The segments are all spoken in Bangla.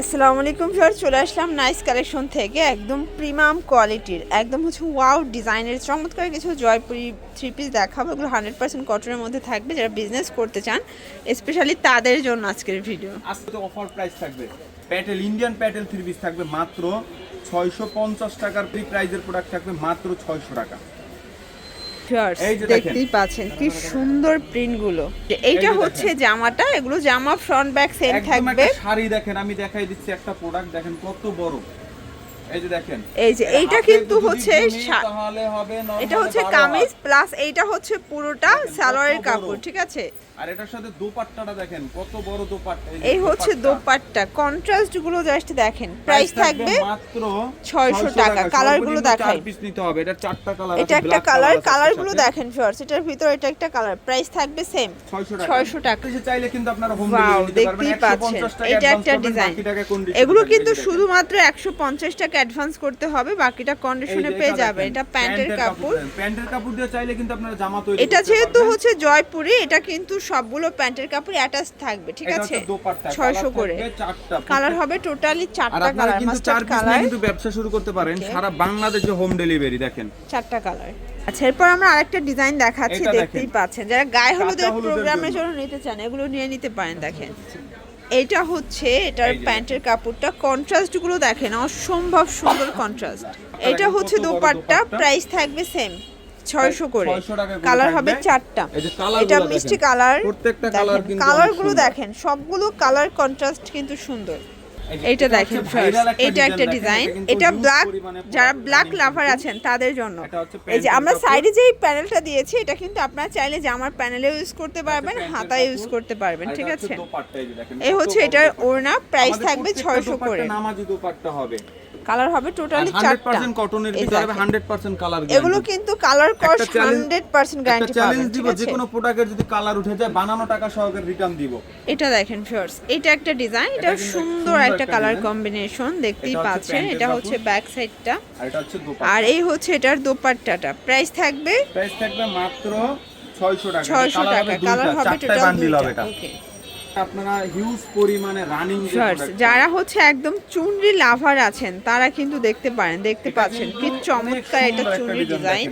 আসসালামু আলাইকুম স্যার চলে আসলাম নাইস কালেকশন থেকে একদম প্রিমিয়াম কোয়ালিটির, একদম হচ্ছে ওয়াও ডিজাইনের, চমৎকার কিছু জয়পুরি থ্রি পিস দেখাবো, এগুলো হান্ড্রেড পার্সেন্ট কটনের মধ্যে থাকবে, যারা বিজনেস করতে চান স্পেশালি তাদের জন্য আজকের ভিডিও আজকে তো অফার প্রাইস থাকবে। Patel Indian Patel three piece থাকবে মাত্র ছয়শো পঞ্চাশ টাকার প্রি প্রাইজের প্রোডাক্ট থাকবে মাত্র ছয়শো টাকা Viewers, এই যে দেখেন। দেখতেই পাচ্ছেন কি সুন্দর প্রিন্টগুলো এইটা হচ্ছে জামাটা এগুলো জামা ফ্রন্ট ব্যাক সেম থাকবে। শাড়ি দেখেন আমি দেখাই দিচ্ছি একটা প্রোডাক্ট দেখেন কত বড়। এই যে দেখেন। এই যে এটা এইটা কিন্তু হচ্ছে তাহলে হবে এটা হচ্ছে কামিজ প্লাস এইটা হচ্ছে পুরোটা সালোয়ারের কাপড় ঠিক আছে? আর এটার সাথে দোপাট্টাটা দেখেন কত বড় দোপাট্টা। এই হচ্ছে দোপাট্টা। কন্ট্রাস্টগুলো জাস্ট দেখেন প্রাইস থাকবে মাত্র 600 টাকা। কালারগুলো দেখাই। পিস নিতে হবে। এটা চারটা কালার এটা একটা কালার কালারগুলো দেখেন এটার ভিতর এটা একটা কালার প্রাইস থাকবে সেম 600 টাকা। 600 টাকা। এসে চাইলে কিন্তু আপনারা হোম ডেলিভারি দেখতেই পাচ্ছেন। 150 এটা একটা ডিজাইন এগুলো কিন্তু। শুধুমাত্র একশো পঞ্চাশ টাকা অ্যাডভান্স করতে হবে বাকিটা কন্ডিশনে পেয়ে যাবে এটা প্যান্টের কাপড় প্যান্টের কাপড় দিয়ে চাইলে কিন্তু আপনারা জামা তৈরি এটা যেহেতু হচ্ছে জয়পুরি এটা কিন্তু সবগুলো প্যান্টের কাপড় অ্যাটাচ থাকবে ঠিক আছে? হচ্ছে দোপাট্টা, ছয়শো কালার করে। থাকবে চারটা। কালার হবে টোটালি আর চারটা আপনারা কালার কিন্তু চার কালার কিন্তু ব্যবসা শুরু করতে পারেন সারা বাংলাদেশে হোম ডেলিভারি দেখেন। চারটা কালার আচ্ছা এরপর আমরা আরেকটা ডিজাইন দেখাচ্ছি দেখতেই পাচ্ছেন। যারা গায়ে হলুদের প্রোগ্রামের। জন্য নিতে চান এগুলো নিয়ে নিতে পারেন দেখেন। এটা হচ্ছে এটার প্যান্টের কাপড়টা। কন্ট্রাস্টগুলো দেখেন অসম্ভব সুন্দর কন্ট্রাস্ট। এটা হচ্ছে দোপাট্টা। প্রাইস থাকবে সেম ছয়শো করে। 600 টাকা করে কালার হবে চারটা। এটা মিষ্টি কালারগুলো দেখেন সবগুলো কালার কন্ট্রাস্ট কিন্তু সুন্দর। এটা দেখেন এটা একটা ডিজাইন এটা ব্ল্যাক যারা ব্ল্যাক লাভার আছেন তাদের জন্য। এই যে আমরা সাইডে যেই প্যানেলটা দিয়েছি এটা কিন্তু আপনারা চাইলে জামার প্যানেলে ইউজ করতে পারবেন হাতা ইউজ করতে পারবেন ঠিক আছে? এ এই হচ্ছে এটার। ওড়না প্রাইস থাকবে ছয়শো করে। নামাজি দোপাট্টা হবে। কালার হবে টোটালি হান্ড্রেড চারটা। পার্সেন্ট কটনের ভিতরে। হান্ড্রেড পার্সেন্ট কালার এগুলো কিন্তু কালার কস একটা challenge- হান্ড্রেড পার্সেন্ট একটা চ্যালেঞ্জ দিব যে কোনো প্রোডাক্টের যদি কালার উঠে যায় বানানো টাকা সহকারে রিটার্ন দিব। এটা দেখেন ফিওর্স এটা একটা ডিজাইন এটা সুন্দর একটা কালার কম্বিনেশন দেখতেই পাচ্ছেন এটা হচ্ছে ব্যাক সাইডটা আর এটা হচ্ছে দোপাট্টা। আর এই হচ্ছে এটার দোপাট্টাটা। প্রাইস থাকবে? প্রাইস থাকবে মাত্র 600 টাকা। ছয়শো Colour টাকা কালার হবে টোটাল বান্ডিল হবে এটা। ওকে আপনারা হিউজ পরিমাণে রানিং যারা হচ্ছে একদম চুনরি লাভার আছেন তারা কিন্তু দেখতে পারেন দেখতে পাচ্ছেন কি চমৎকার এটা চুনরি ডিজাইন।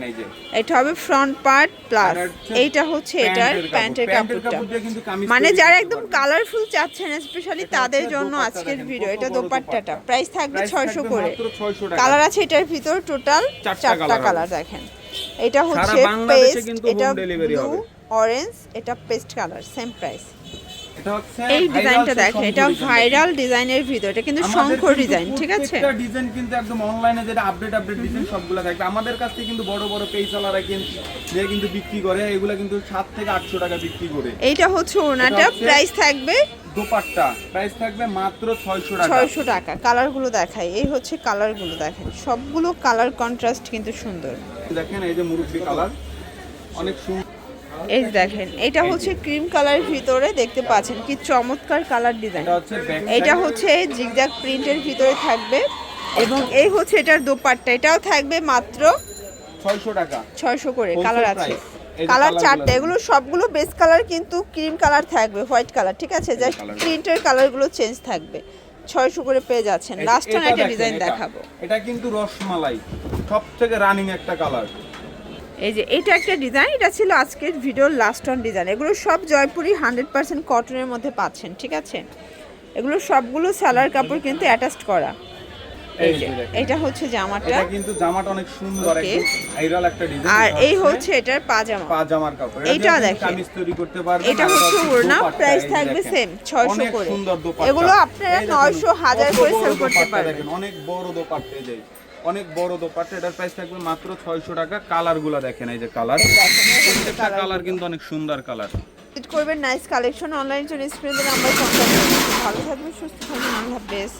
এটা হবে ফ্রন্ট পার্ট প্লাস এইটা হচ্ছে এটার প্যান্টের কাপড়। প্যান্টের প্যান্টের কাপড়টা। মানে যারা একদম কালারফুল চাচ্ছেন স্পেশালি তাদের জন্য আজকের ভিডিও এটা দোপাট্টাটা। প্রাইস থাকবে ছয়শো করে। মাত্র 600 টাকা। কালার আছে এটার ভিতর টোটাল চারটা কালার দেখেন। এটা হচ্ছে পেস্ট এটা ব্লু অরেঞ্জ এটা পেস্ট কালার সেম প্রাইস এই ডিজাইনটা দেখেন এটা ভাইরাল ডিজাইনের ভিতর এটা কিন্তু কিন্তু ডিজাইন ঠিক আছে? প্রত্যেকটা ডিজাইন কিন্তু একদম অনলাইনে যেটা আপডেট আপডেট ডিজাইন সবগুলো থাকবে আমাদের কাছ কিন্তু বড় বড় পেইসালারা কিন্তু যে কিন্তু বিক্রি করে এগুলা কিন্তু সাত থেকে আটশো টাকা বিক্রি করে। এইটা হচ্ছে ওনাটা এটা প্রাইস থাকবে দোপাট্টা। প্রাইস থাকবে মাত্র ছয়শো টাকা। ছয়শো টাকা। কালারগুলো দেখাই এই হচ্ছে কালারগুলো দেখেন সবগুলো কালার কন্ট্রাস্ট কিন্তু সুন্দর। দেখেন এই যে মুরব্বি কালার অনেক সুন্দর এই দেখেন এটা হচ্ছে ক্রিম কালারের ভিতরে দেখতে পাচ্ছেন কি চমৎকার কালার ডিজাইন এটা হচ্ছে জিগজাগ প্রিন্টের ভিতরে থাকবে এবং এই হচ্ছে এটার দোপাট্টা। এটাও থাকবে মাত্র ছয়শো টাকা। ছয়শো করে কালার আছে। কালার চারটে এগুলো সবগুলো বেস কালার কিন্তু ক্রিম কালার থাকবে হোয়াইট কালার ঠিক আছে? জাস্ট প্রিন্টের কালারগুলো চেঞ্জ থাকবে। ছয়শো করে পেয়ে যাচ্ছেন। লাস্ট একটা ডিজাইন দেখাবো। এটা কিন্তু রসমালাই সব থেকে রানিং একটা কালার এই যে এটা একটা ডিজাইন এটা ছিল আজকের ভিডিওর লাস্ট অন ডিজাইন এগুলো সব জয়পুরি হান্ড্রেড পার্সেন্ট কটনের মধ্যে পাচ্ছেন ঠিক আছে? এগুলো সবগুলো সালার কাপড় কিন্তু অ্যাটাচড করা। এটা হচ্ছে জামাটা। এটা কিন্তু জামাটা অনেক সুন্দর একদম ভাইরাল একটা ডিজাইন আর এই হচ্ছে এটার পাজামা। পাজামার কাপড়। দিয়ে দেখেন। কামিজ তৈরি করতে পারবেন এটা হচ্ছে ওড়না প্রাইস থাকবে। সেম ছয়শো অনেক করে। সুন্দর দোপাট্টা। এগুলো আপনারা এই দেখেন, নয়শো হাজার কত করে সেল করতে পারবেন। অনেক বড় দোপাট্টা এই যে। অনেক বড় দোপাট্টা এটার প্রাইস থাকবে মাত্র 600 টাকা। কালার। গুলা দেখেন এই যে কালার প্রত্যেকটা কালার কিন্তু অনেক সুন্দর কালার। করবেন নাইস কালেকশন অনলাইন জন্য স্ক্রিনে নাম্বার কন্ট্যাক্ট ভালো থাকবে সুস্থ থাকবেন আল্লাহ হাফেজ।